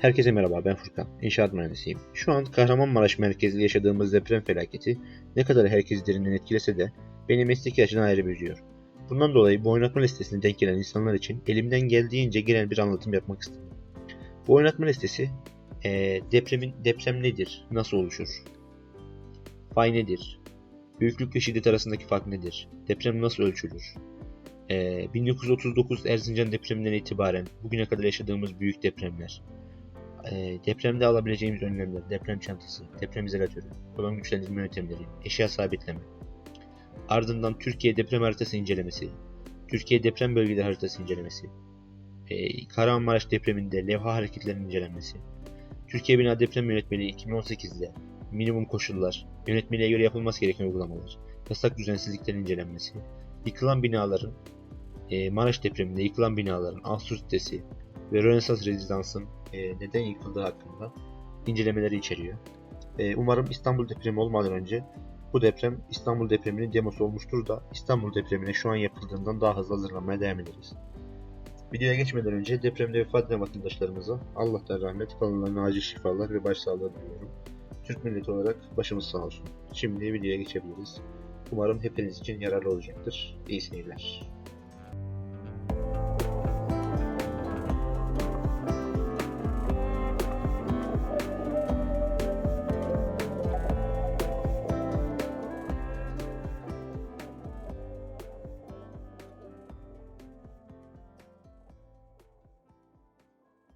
Herkese merhaba ben Furkan, inşaat mühendisiyim. Şu an Kahramanmaraş merkezli yaşadığımız deprem felaketi ne kadar herkesi derinden etkilese de beni mesleki açıdan ayrı büyüyor. Bundan dolayı bu oynatma listesine denk gelen insanlar için elimden geldiğince genel bir anlatım yapmak istedim. Bu oynatma listesi eee, depremin deprem nedir, nasıl oluşur, fay nedir, büyüklük ve şiddet arasındaki fark nedir, deprem nasıl ölçülür, Eee, 1939 Erzincan depreminden itibaren bugüne kadar yaşadığımız büyük depremler, e, depremde alabileceğimiz önlemler, deprem çantası, deprem izolatörü, kolon güçlendirme yöntemleri, eşya sabitleme. Ardından Türkiye deprem haritası incelemesi, Türkiye deprem bölgeleri haritası incelemesi, e, Kahramanmaraş depreminde levha hareketlerinin incelenmesi, Türkiye Bina Deprem Yönetmeliği 2018'de minimum koşullar, yönetmeliğe göre yapılması gereken uygulamalar, yasak düzensizliklerin incelenmesi, yıkılan binaların, e, Maraş depreminde yıkılan binaların ansiktesi ve Rönesans rezidansın e, neden yıkıldığı hakkında incelemeleri içeriyor. E, umarım İstanbul depremi olmadan önce bu deprem İstanbul depreminin demosu olmuştur da İstanbul depremine şu an yapıldığından daha hızlı hazırlanmaya devam ederiz. Videoya geçmeden önce depremde vefat eden vatandaşlarımıza Allah'tan rahmet, kalanlarına acil şifalar ve başsağlığı diliyorum. Türk milleti olarak başımız sağ olsun. Şimdi videoya geçebiliriz. Umarım hepiniz için yararlı olacaktır. İyi seyirler.